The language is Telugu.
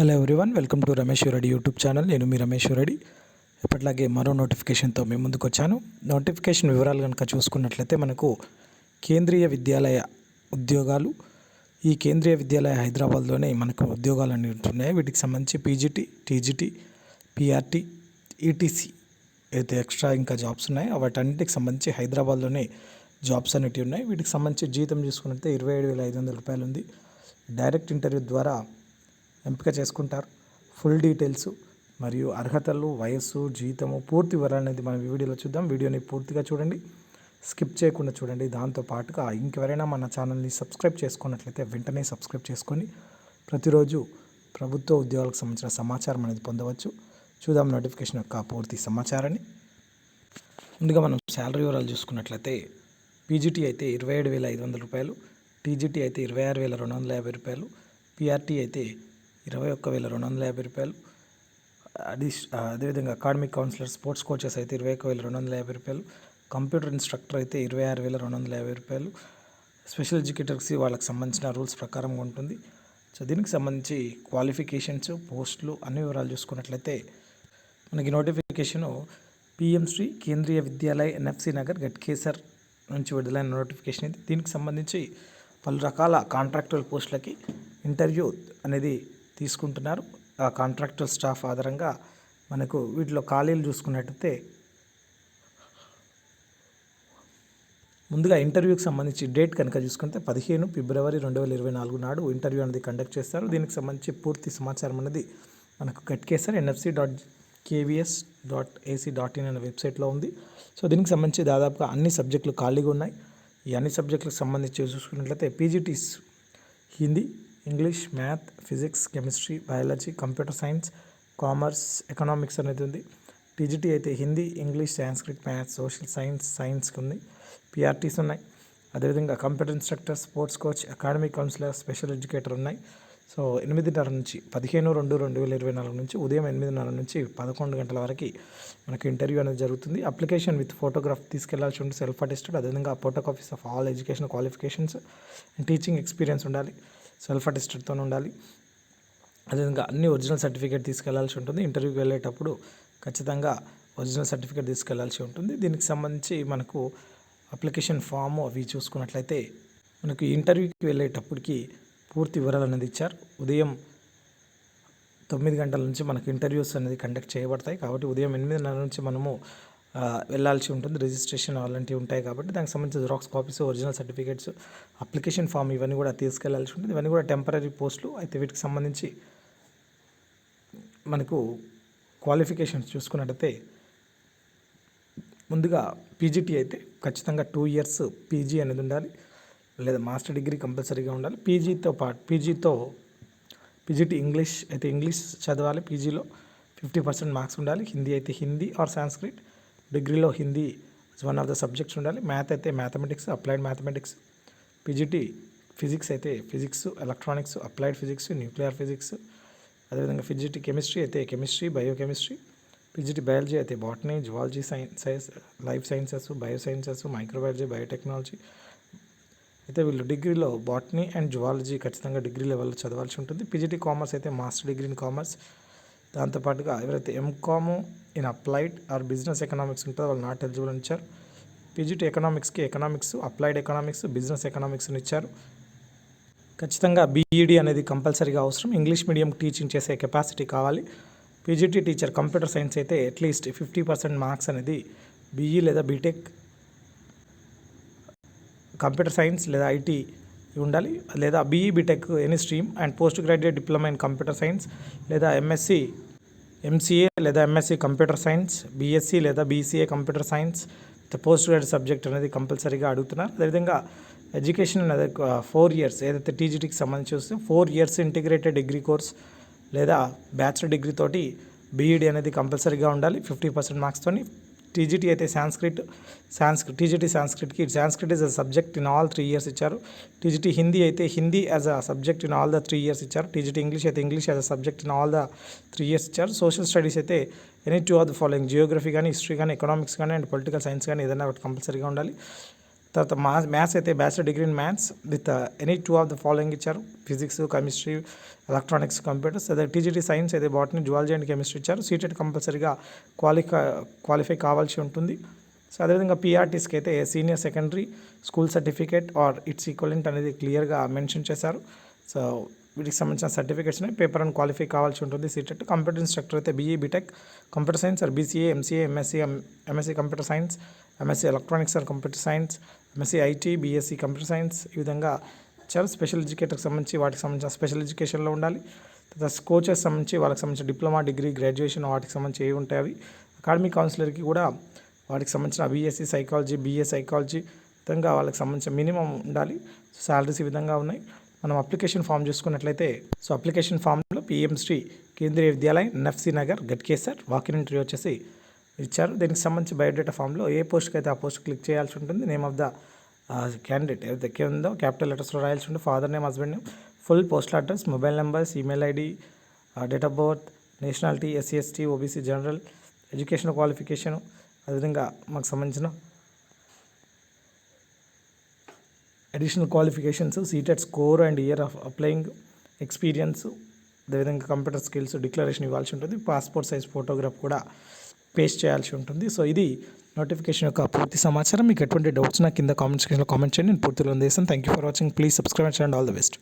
Hello everyone welcome to Ramesh Reddy YouTube channel నేను మీ రమేష్ రెడ్డి ఎప్పటిలాగే మరో నోటిఫికేషన్తో మేము ముందుకు వచ్చాను. నోటిఫికేషన్ వివరాలు కనుక చూసుకున్నట్లయితే మనకు కేంద్రీయ విద్యాలయ ఉద్యోగాలు. ఈ కేంద్రీయ విద్యాలయ హైదరాబాద్లోనే మనకు ఉద్యోగాలు అనేవి ఉంటున్నాయి వీటికి సంబంధించి పీజీటీ టీజీటీ పిఆర్టీ ఈటీసీ అయితే ఎక్స్ట్రా ఇంకా జాబ్స్ ఉన్నాయి. వాటన్నిటికి సంబంధించి హైదరాబాద్లోనే జాబ్స్ అనేటివి ఉన్నాయి. వీటికి సంబంధించి జీతం చూసుకున్నట్లయితే ఇరవై ఏడు వేల ఐదు వందల రూపాయలు ఉంది. డైరెక్ట్ ఇంటర్వ్యూ ద్వారా ఎంపిక చేసుకుంటారు. ఫుల్ డీటెయిల్స్ మరియు అర్హతలు వయస్సు జీతము పూర్తి వివరాలు అనేది మనం ఈ వీడియోలో చూద్దాం. వీడియోని పూర్తిగా చూడండి. స్కిప్ చేయకుండా చూడండి. దాంతో పాటుగా ఇంకెవరైనా మన ఛానల్ని సబ్స్క్రైబ్ చేసుకున్నట్లయితే వెంటనే సబ్స్క్రైబ్ చేసుకొని ప్రతిరోజు ప్రభుత్వ ఉద్యోగాలకు సంబంధించిన సమాచారం అనేది పొందవచ్చు. చూద్దాం నోటిఫికేషన్ యొక్క పూర్తి సమాచారాన్ని. ముందుగా మనం శాలరీ వివరాలు చూసుకున్నట్లయితే పీజీటీ అయితే ఇరవై ఏడు వేల ఐదు వందల రూపాయలు టీజీటీ అయితే ఇరవై ఆరు వేల రెండు వందల యాభై రూపాయలు పిఆర్టీ అయితే ఇరవై ఒక్క వేల రెండు వందల యాభై రూపాయలు. అడిష్ అదేవిధంగా అకాడమిక్ కౌన్సిలర్ స్పోర్ట్స్ కోచెస్ అయితే ఇరవై ఒక్క వేల రెండు వందల యాభై రూపాయలు. కంప్యూటర్ ఇన్స్ట్రక్టర్ అయితే ఇరవై ఆరు వేల రెండు వందల యాభై రూపాయలు. స్పెషల్ ఎడ్యుకేటర్స్ వాళ్ళకి సంబంధించిన రూల్స్ ప్రకారం ఉంటుంది. సో దీనికి సంబంధించి క్వాలిఫికేషన్స్ పోస్టులు అన్ని వివరాలు చూసుకున్నట్లయితే మనకి notification PM Shri Kendriya Vidyalaya NFC Nagar Ghatkesar నుంచి విడుదలైన నోటిఫికేషన్ ఇది. దీనికి సంబంధించి పలు రకాల కాంట్రాక్టువల్ పోస్టులకి ఇంటర్వ్యూ అనేది తీసుకుంటున్నారు. ఆ కాంట్రాక్టర్ స్టాఫ్ ఆధారంగా మనకు వీటిలో ఖాళీలు చూసుకున్నట్టయితే ముందుగా ఇంటర్వ్యూకి సంబంధించి డేట్ కనుక చూసుకుంటే పదిహేను ఫిబ్రవరి రెండు వేల ఇరవై నాలుగు నాడు ఇంటర్వ్యూ అనేది కండక్ట్ చేస్తారు. దీనికి సంబంధించి పూర్తి సమాచారం అనేది మనకు Ghatkesar NFC dot KVS dot AC dot in అనే వెబ్సైట్లో ఉంది. సో దీనికి సంబంధించి దాదాపుగా అన్ని సబ్జెక్టులు ఖాళీగా ఉన్నాయి. ఈ అన్ని సబ్జెక్టులకు సంబంధించి చూసుకున్నట్లయితే PGTs Hindi English math physics chemistry biology computer science commerce economics అనేది ఉంది. టీజీటీ అయితే Hindi English Sanskrit maths social science సైన్స్కి ఉంది. పిఆర్టీస్ ఉన్నాయి. అదేవిధంగా computer instructor sports coach academic counsellor special educator ఉన్నాయి. సో ఎనిమిదిన్నర నుంచి పదిహేను రెండు రెండు వేల ఇరవై నాలుగు నుంచి ఉదయం ఎనిమిదిన్నర నుంచి పదకొండు గంటల వరకు మనకి ఇంటర్వ్యూ అనేది జరుగుతుంది. అప్లికేషన్ విత్ ఫోటోగ్రాఫ్ తీసుకెళ్ళాల్సి ఉంటుంది సెల్ఫ్ అటెస్టెడ్ అదేవిధంగా photo copies of all education qualifications and teaching experience ఉండాలి. సెల్ఫ్ అటెస్టెడ్తో ఉండాలి. అదేవిధంగా అన్ని ఒరిజినల్ సర్టిఫికేట్ తీసుకెళ్ళాల్సి ఉంటుంది. ఇంటర్వ్యూకి వెళ్ళేటప్పుడు ఖచ్చితంగా ఒరిజినల్ సర్టిఫికేట్ తీసుకెళ్ళాల్సి ఉంటుంది. దీనికి సంబంధించి మనకు అప్లికేషన్ ఫామ్ అవి చూసుకున్నట్లయితే మనకు ఇంటర్వ్యూకి వెళ్ళేటప్పటికి పూర్తి వివరాలు అనేది ఇచ్చారు. ఉదయం తొమ్మిది గంటల నుంచి మనకు ఇంటర్వ్యూస్ అనేది కండక్ట్ చేయబడతాయి. కాబట్టి ఉదయం ఎనిమిదిన్నర నుంచి మనము వెళ్ళాల్సి ఉంటుంది. రిజిస్ట్రేషన్ అలాంటివి ఉంటాయి కాబట్టి దానికి సంబంధించిన xerox copies original certificates application form ఇవన్నీ కూడా తీసుకెళ్ళాల్సి ఉంటుంది. ఇవన్నీ కూడా టెంపరీ పోస్టులు అయితే వీటికి సంబంధించి మనకు క్వాలిఫికేషన్స్ చూసుకున్నట్టయితే ముందుగా పీజీటీ అయితే ఖచ్చితంగా టూ ఇయర్స్ పీజీ అనేది ఉండాలి. లేదా మాస్టర్ డిగ్రీ కంపల్సరీగా ఉండాలి. పీజీతో పాటు పీజీతో పీజీటీ ఇంగ్లీష్ అయితే ఇంగ్లీష్ చదవాలి పీజీలో ఫిఫ్టీ పర్సెంట్ మార్క్స్ ఉండాలి. హిందీ అయితే హిందీ ఆర్ సాంస్క్రిట్ డిగ్రీలో Hindi one of the subjects ఉండాలి. మ్యాథ్ అయితే mathematics applied mathematics PGT physics అయితే physics electronics applied physics nuclear physics అదేవిధంగా ఫిజిటీ కెమిస్ట్రీ అయితే కెమిస్ట్రీ బయోకెమిస్ట్రీ పిజిటి బయాలజీ అయితే botany zoology science life sciences bio sciences microbiology biotechnology అయితే వీళ్ళు డిగ్రీలో బాటనీ అండ్ జువాలజీ ఖచ్చితంగా డిగ్రీ లెవెల్లో చదవాల్సి ఉంటుంది. పిజిటి కామర్స్ అయితే మాస్టర్ డిగ్రీ ఇన్ కామర్స్ దాంతోపాటుగా ఎవరైతే MCom in applied or business economics ఉంటుందో వాళ్ళు నాట్ ఎలిజిబుల్ అని ఇచ్చారు. పీజీటీ ఎకనామిక్స్కి ఎకనామిక్స్ అప్లైడ్ ఎకనామిక్స్ బిజినెస్ ఎకనామిక్స్ని ఇచ్చారు. ఖచ్చితంగా బీఈడి అనేది కంపల్సరీగా అవసరం. ఇంగ్లీష్ మీడియం టీచింగ్ చేసే కెపాసిటీ కావాలి. పీజీటీ టీచర్ కంప్యూటర్ సైన్స్ అయితే at least fifty percent marks అనేది బీఈ లేదా బీటెక్ కంప్యూటర్ సైన్స్ లేదా ఐటీ ఉండాలి. లేదా BE BTech any stream and post graduate diploma in computer science లేదా ఎంఎస్సి ఎంసీఏ లేదా ఎంఎస్సి కంప్యూటర్ సైన్స్ బీఎస్సీ లేదా BCA computer science post graduate subject అనేది కంపల్సరీగా అడుగుతున్నారు. అదేవిధంగా ఎడ్యుకేషన్ అనేది ఫోర్ ఇయర్స్ ఏదైతే టీజీటీకి సంబంధించి వస్తే four years integrated degree course లేదా బ్యాచిలర్ డిగ్రీ తోటి బీఈడి అనేది కంపల్సరీగా ఉండాలి. ఫిఫ్టీ పర్సెంట్ మార్క్స్తోని టీజీటీ అయితే Sanskrit Sanskrit TGT సాంస్క్రిట్కి Sanskrit is a subject in all three years ఇచ్చారు. టీజీటీ హిందీ అయితే Hindi as a subject in all the three years ఇచ్చారు. టీజీటీ ఇంగ్లీష్ అయితే English as a subject in all the three years ఇచ్చారు. సోషల్ స్టడీస్ అయితే any two of the following geography కానీ హిస్టరీ కానీ ఎకనామిక్స్ కానీ అండ్ పొలిటికల్ సైన్స్ కానీ ఏదైనా ఒకటి కంపల్సరీగా ఉండాలి. తర్వాత మా మ్యాథ్స్ అయితే bachelor degree in maths with any two of the following ఇచ్చారు. ఫిజిక్స్ కెమిస్ట్రీ ఎలక్ట్రానిక్స్ కంప్యూటర్స్ అదే టీజీటీ సైన్స్ అయితే బాటనీ జువాలజీ అండ్ కెమిస్ట్రీ ఇచ్చారు. సీటెట్ కంపల్సరీగా క్వాలిఫై క్వాలిఫై కావాల్సి ఉంటుంది. సో అదేవిధంగా పీఆర్టీస్కి అయితే senior secondary school certificate or its equivalent అనేది క్లియర్గా మెన్షన్ చేశారు. సో వీటికి సంబంధించిన సర్టిఫికేట్స్ని పేపర్ అండ్ క్వాలిఫై కావాల్సి ఉంటుంది. సీటెట్ కంప్యూటర్ ఇన్స్ట్రక్టర్ అయితే BE BTech computer science or BCA MCA MSc MSc computer science MSc electronics or computer science MSc IT BSc computer science ఈ విధంగా చాలా స్పెషల్ ఎడ్యుకేటర్కి సంబంధించి వాటికి సంబంధించిన స్పెషల్ ఎడ్యుకేషన్లో ఉండాలి. తర్వాత కోచెస్ సంబంధించి వాళ్ళకి సంబంధించిన డిప్లొమా డిగ్రీ గ్రాడ్యుయేషన్ వాటికి సంబంధించి ఏవి ఉంటాయి అవి. అకాడమిక్ కౌన్సిలర్కి కూడా వాటికి సంబంధించిన బీఎస్సీ సైకాలజీ బీఏ సైకాలజీ విధంగా వాళ్ళకి సంబంధించిన మినిమం ఉండాలి. సాలరీస్ ఈ విధంగా ఉన్నాయి. మనం అప్లికేషన్ ఫామ్ చూసుకున్నట్లయితే సో అప్లికేషన్ ఫామ్లో PM Shri Kendriya Vidyalaya NFC Nagar Ghatkesar walk in interview వచ్చేసి ఇచ్చారు. దీనికి సంబంధించి బయోడేటా ఫామ్లో ఏ పోస్ట్కి అయితే ఆ పోస్ట్ క్లిక్ చేయాల్సి ఉంటుంది నేమ్ ఆఫ్ ద క్యాండిడేట్ ఏదైతే ఉందో క్యాపిటల్ లెటర్స్లో రాయాల్సి ఉంటుంది father name husband name full postal address mobile numbers email ID date of birth nationality SC ST OBC general education qualification అదేవిధంగా మాకు సంబంధించిన additional qualifications CTET score and year of applying experience అదేవిధంగా కంప్యూటర్ స్కిల్స్ డిక్లరేషన్ ఇవ్వాల్సి ఉంటుంది పాస్పోర్ట్ సైజ్ ఫోటోగ్రాఫ్ కూడా పేస్ట్ చేయాల్సి ఉంటుంది. సో ఇది నోటిఫికేషన్ యొక్క పూర్తి సమాచారం. మీకు ఎటువంటి డౌట్స్ నా కింద కామెంట్ సెక్షన్లో కామెంట్ చేయండి. నేను పూర్తిలో అందేస్తాను. Thank you for watching please subscribe and all the best